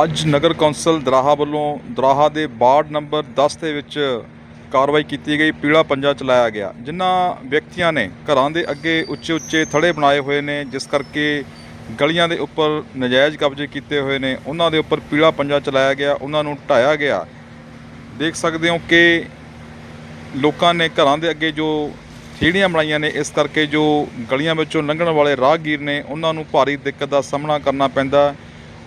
ਅੱਜ ਨਗਰ ਕੌਂਸਲ ਦਰਾਹਾ ਵੱਲੋਂ ਦਰਾਹਾ ਦੇ ਵਾਰਡ ਨੰਬਰ 10 ਦੇ ਵਿੱਚ ਕਾਰਵਾਈ ਕੀਤੀ ਗਈ, ਪੀਲਾ ਪੰਜਾ ਚਲਾਇਆ ਗਿਆ। ਜਿਨ੍ਹਾਂ ਵਿਅਕਤੀਆਂ ਨੇ ਘਰਾਂ ਦੇ ਅੱਗੇ ਉੱਚੇ ਉੱਚੇ ਥੜੇ ਬਣਾਏ ਹੋਏ ਨੇ, ਜਿਸ ਕਰਕੇ ਗਲੀਆਂ ਦੇ ਉੱਪਰ ਨਜਾਇਜ਼ ਕਬਜ਼ੇ ਕੀਤੇ ਹੋਏ ਨੇ, ਉਹਨਾਂ ਦੇ ਉੱਪਰ ਪੀਲਾ ਪੰਜਾ ਚਲਾਇਆ ਗਿਆ, ਉਹਨਾਂ ਨੂੰ ਢਾਇਆ ਗਿਆ। ਦੇਖ ਸਕਦੇ ਹੋ ਕਿ ਲੋਕਾਂ ਨੇ ਘਰਾਂ ਦੇ ਅੱਗੇ ਜੋ ਥੀੜੀਆਂ ਬਣਾਈਆਂ ਨੇ, ਇਸ ਕਰਕੇ ਜੋ ਗਲੀਆਂ ਵਿੱਚੋਂ ਲੰਘਣ ਵਾਲੇ ਰਾਹਗੀਰ ਨੇ, ਉਹਨਾਂ ਨੂੰ ਭਾਰੀ ਦਿੱਕਤ ਦਾ ਸਾਹਮਣਾ ਕਰਨਾ ਪੈਂਦਾ।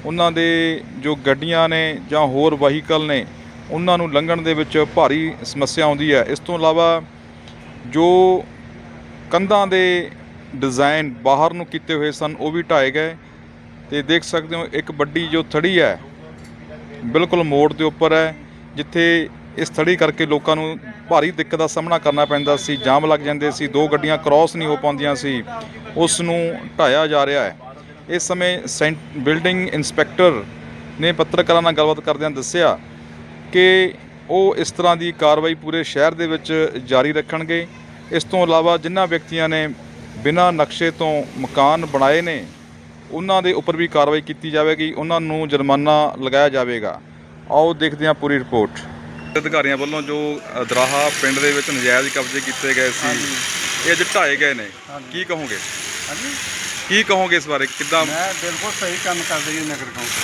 ਉਹਨਾਂ ਦੇ ਜੋ ਗੱਡੀਆਂ ਨੇ ਜਾਂ ਹੋਰ ਵਹੀਕਲ ਨੇ, ਉਹਨਾਂ ਨੂੰ ਲੰਘਣ ਦੇ ਵਿੱਚ ਭਾਰੀ ਸਮੱਸਿਆ ਆਉਂਦੀ ਹੈ। ਇਸ ਤੋਂ ਇਲਾਵਾ ਜੋ ਕੰਧਾਂ ਦੇ ਡਿਜ਼ਾਈਨ ਬਾਹਰ ਨੂੰ ਕੀਤੇ ਹੋਏ ਸਨ, ਉਹ ਵੀ ਢਾਏ ਗਏ। ਤੇ ਦੇਖ ਸਕਦੇ ਹੋ, ਇੱਕ ਵੱਡੀ ਜੋ ਥੜੀ ਹੈ, ਬਿਲਕੁਲ ਮੋੜ ਦੇ ਉੱਪਰ ਹੈ, ਜਿੱਥੇ ਇਸ ਥੜੀ ਕਰਕੇ ਲੋਕਾਂ ਨੂੰ ਭਾਰੀ ਦਿੱਕਤ ਦਾ ਸਾਹਮਣਾ ਕਰਨਾ ਪੈਂਦਾ ਸੀ। ਜਾਮ ਲੱਗ ਜਾਂਦੇ ਸੀ, ਦੋ ਗੱਡੀਆਂ ਕ੍ਰਾਸ ਨਹੀਂ ਹੋ ਪਾਉਂਦੀਆਂ ਸੀ। ਉਸ ਨੂੰ ਢਾਇਆ ਜਾ ਰਿਹਾ ਹੈ। ਇਸ ਸਮੇਂ ਸੈਂਟ ਬਿਲਡਿੰਗ ਇਨਸਪੈਕਟਰ ਨੇ ਪੱਤਰਕਾਰਾਂ ਨਾਲ ਗੱਲਬਾਤ ਕਰਦਿਆਂ ਦੱਸਿਆ ਕਿ ਉਹ ਇਸ ਤਰ੍ਹਾਂ ਦੀ ਕਾਰਵਾਈ ਪੂਰੇ ਸ਼ਹਿਰ ਦੇ ਵਿੱਚ ਜਾਰੀ ਰੱਖਣਗੇ। ਇਸ ਤੋਂ ਇਲਾਵਾ ਜਿਨ੍ਹਾਂ ਵਿਅਕਤੀਆਂ ਨੇ ਬਿਨਾਂ ਨਕਸ਼ੇ ਤੋਂ ਮਕਾਨ ਬਣਾਏ ਨੇ ਉਹਨਾਂ ਦੇ ਉੱਪਰ ਵੀ ਕਾਰਵਾਈ ਕੀਤੀ ਜਾਵੇਗੀ ਉਹਨਾਂ ਨੂੰ ਜੁਰਮਾਨਾ ਲਗਾਇਆ ਜਾਵੇਗਾ। ਆਓ ਦੇਖਦੇ ਹਾਂ ਪੂਰੀ ਰਿਪੋਰਟ। ਅਧਿਕਾਰੀਆਂ ਵੱਲੋਂ ਜੋ ਦਰਾਹਾ ਪਿੰਡ ਦੇ ਵਿੱਚ ਨਜਾਇਜ਼ ਕਬਜ਼ੇ ਕੀਤੇ ਗਏ ਸੀ ਇਹ ਅੱਜ ਢਾਏ ਗਏ ਨੇ। ਕੀ ਕਹੋਗੇ? ਹਾਂਜੀ। ਕੀ ਕਹੋਗੇ ਇਸ ਬਾਰੇ? ਕਿੱਦਾਂ? ਮੈਂ ਬਿਲਕੁਲ ਸਹੀ ਕੰਮ ਕਰ ਰਹੀ ਹਾਂ ਨਗਰ ਕੌਂਸਲ।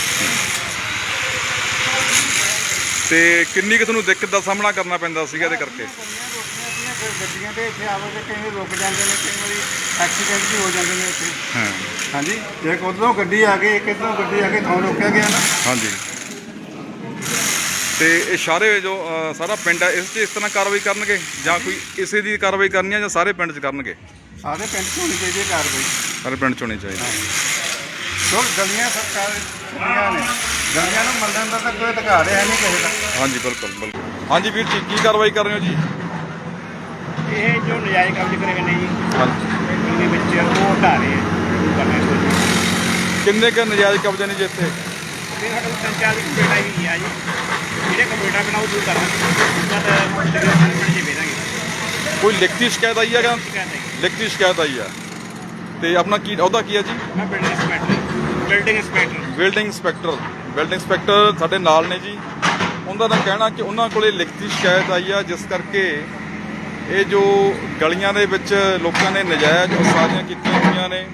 ਤੇ ਕਿੰਨੀ ਕੁ ਤੁਹਾਨੂੰ ਦਿੱਕਤ ਦਾ ਸਾਹਮਣਾ ਕਰਨਾ ਪੈਂਦਾ ਸੀਗਾ ਇਹਦੇ ਕਰਕੇ? ਰੋਕੀਆਂ ਫਿਰ ਗੱਡੀਆਂ ਦੇ ਇੱਥੇ ਆਵੇ ਤੇ ਕਈ ਵਾਰੀ ਰੁਕ ਜਾਂਦੇ ਨੇ ਕਈ ਵਾਰੀ ਐਕਸੀਡੈਂਟ ਵੀ ਹੋ ਜਾਂਦੇ ਨੇ ਇੱਥੇ। ਹਾਂ। ਹਾਂਜੀ? ਜੇ ਉਧਰੋਂ ਗੱਡੀ ਆ ਗਈ ਇੱਕ ਇੱਧਰੋਂ ਗੱਡੀ ਆ ਗਈ ਥਾਂ ਰੋਕਿਆ ਗਿਆ ਨਾ। ਹਾਂਜੀ। ਤੇ ਇਹ ਸਾਰੇ ਜੋ ਅ, ਸਾਰਾ ਪਿੰਡ ਹੈ ਇਸ 'ਚ ਇਸ ਤਰ੍ਹਾਂ ਕਾਰਵਾਈ ਕਰਨਗੇ? ਜਾਂ ਕੋਈ ਇਸੇ ਦੀ ਕਾਰਵਾਈ ਕਰਨੀ ਹੈ ਜਾਂ ਸਾਰੇ ਪਿੰਡ 'ਚ ਕਰਨਗੇ? ਸਾਰੇ ਪਿੰਡ 'ਚ ਹੋਣੀ ਚਾਹੀਦੀ ਹੈ ਕਾਰਵਾਈ। ਸਾਰੇ ਪਿੰਡ 'ਚ ਹੋਣੀ ਚਾਹੀਦੀ। ਕਿਉਂ ਗਲੀਆਂ ਸਰਕਾਰ ਦੀਆਂ ਨੇ। ਗਲੀਆਂ ਨੂੰ ਮੰਨਣ ਦਾ ਤਾਂ ਕੋਈ ਅਧਿਕਾਰ ਹੈ ਨਹੀਂ ਕਿਸੇ ਦਾ। ਹਾਂਜੀ ਬਿਲਕੁਲ ਬਿਲਕੁਲ। ਹਾਂਜੀ ਵੀਰ ਜੀ ਕੀ ਕਾਰਵਾਈ ਕਰ ਰਹੇ ਹੋ ਜੀ? ਇਹ ਜੋ ਨਜਾਇਜ਼ ਕਬਜ਼ੇ ਕਰੇ ਗਏ ਨੇ ਜੀ ਹਾਂਜੀ। ਦੇ ਵਿੱਚ ਉਹ ਢਾ ਰਹੇ ਆ ਕਰਨਾ ਕਿੰਨੇ ਕੁ ਨਜਾਇਜ਼ ਕਬਜ਼ੇ ਨੇ ਜੀ ਇੱਥੇ? ਤੇ ਸਾਡਾ ਚਾਰ ਕੰਪਿਊਟਰ ਵੀ ਆ ਜੀ। ਜਿਹੜੇ ਕੰਪਿਊਟਰ ਬਣਾਉ ਦੂਰ ਵੇਰਾਂਗੇ ਕੋਈ ਲਿਖਤੀ ਸ਼ਿਕਾਇਤ ਆਈ ਹੈ। ਲਿਖਤੀ ਸ਼ਿਕਾਇਤ ਆਈ ਹੈ? ਤੇ ਆਪਣਾ ਕੀ ਉਹਦਾ ਕੀ ਹੈ ਜੀ? ਮੈਂ building inspector building inspector building inspector building inspector ਸਾਡੇ ਨਾਲ ਨੇ ਜੀ। ਉਹਨਾਂ ਦਾ ਕਹਿਣਾ ਕਿ ਉਹਨਾਂ ਕੋਲੇ ਲਿਖਤੀ ਸ਼ਿਕਾਇਤ ਆਈ ਆ ਜਿਸ ਕਰਕੇ ਇਹ ਜੋ ਗਲੀਆਂ ਦੇ ਵਿੱਚ ਲੋਕਾਂ ਨੇ ਨਜਾਇਜ਼ ਉਸਾਰੀਆਂ ਕੀਤੀਆਂ ਹੋਈਆਂ ਨੇ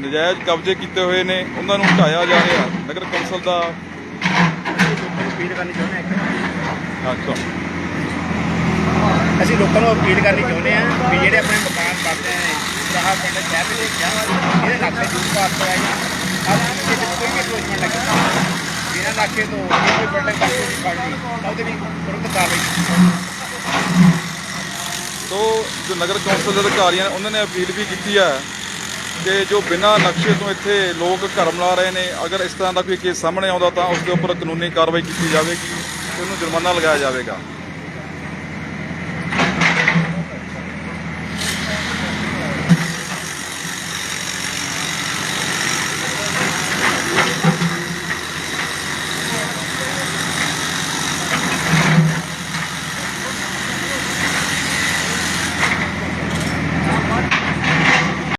ਨਜਾਇਜ਼ ਕਬਜ਼ੇ ਕੀਤੇ ਹੋਏ ਨੇ ਉਹਨਾਂ ਨੂੰ ਢਾਇਆ ਜਾ ਰਿਹਾ। ਨਗਰ ਕੌਂਸਲ ਦਾ ਲੋਕਾਂ ਨੂੰ ਅਪੀਲ ਕਰਨੀ ਚਾਹੁੰਦੇ ਹਾਂ ਅੱਛਾ। ਅਸੀਂ ਲੋਕਾਂ ਨੂੰ ਅਪੀਲ ਕਰਨੀ ਚਾਹੁੰਦੇ ਹਾਂ ਵੀ ਜਿਹੜੇ ਆਪਣੇ ਮਕਾਨ ਬਣਦੇ ਨੇ ਰਾਹ ਪਿੰਡ ਸ਼ਹਿਰ ਦੇ ਵਿੱਚ ਜਾਂ ਇਹਦੇ ਨਾਕੇ ਦੂਰ ਪਾਸ ਕਰਾਇਆ ਜਾਂ ਆਪ ਦੇ ਵਿੱਚ ਕੋਈ ਵੀ ਦੋਸ਼ਮਣ ਲੱਗੇ ਬਿਨਾਂ ਨਾਕੇ ਤੋਂ ਜੇ ਕੋਈ ਬਿਲਡਿੰਗ ਪਾਸੇ ਦੀ ਫੜਨੀ ਤਾਂ ਉਹਦੇ ਲਈ ਤੁਰੰਤ ਕਾਰਵਾਈ ਸੋ ਜੋ ਨਗਰ ਕੌਂਸਲ ਦੇ ਅਧਿਕਾਰੀਆਂ ਨੇ, ਉਹਨਾਂ ਨੇ ਅਪੀਲ ਵੀ ਕੀਤੀ ਹੈ ਕਿ ਜੋ ਬਿਨਾਂ ਨਕਸ਼ੇ ਤੋਂ ਇੱਥੇ ਲੋਕ ਘਰ ਬਣਾ ਰਹੇ ਨੇ, ਅਗਰ ਇਸ ਤਰ੍ਹਾਂ ਦਾ ਕੋਈ ਕੇਸ ਸਾਹਮਣੇ ਆਉਂਦਾ ਤਾਂ ਉਸ ਦੇ ਉੱਪਰ ਕਾਨੂੰਨੀ ਕਾਰਵਾਈ ਕੀਤੀ ਜਾਵੇਗੀ ਉਹਨੂੰ ਜੁਰਮਾਨਾ ਲਗਾਇਆ ਜਾਵੇਗਾ।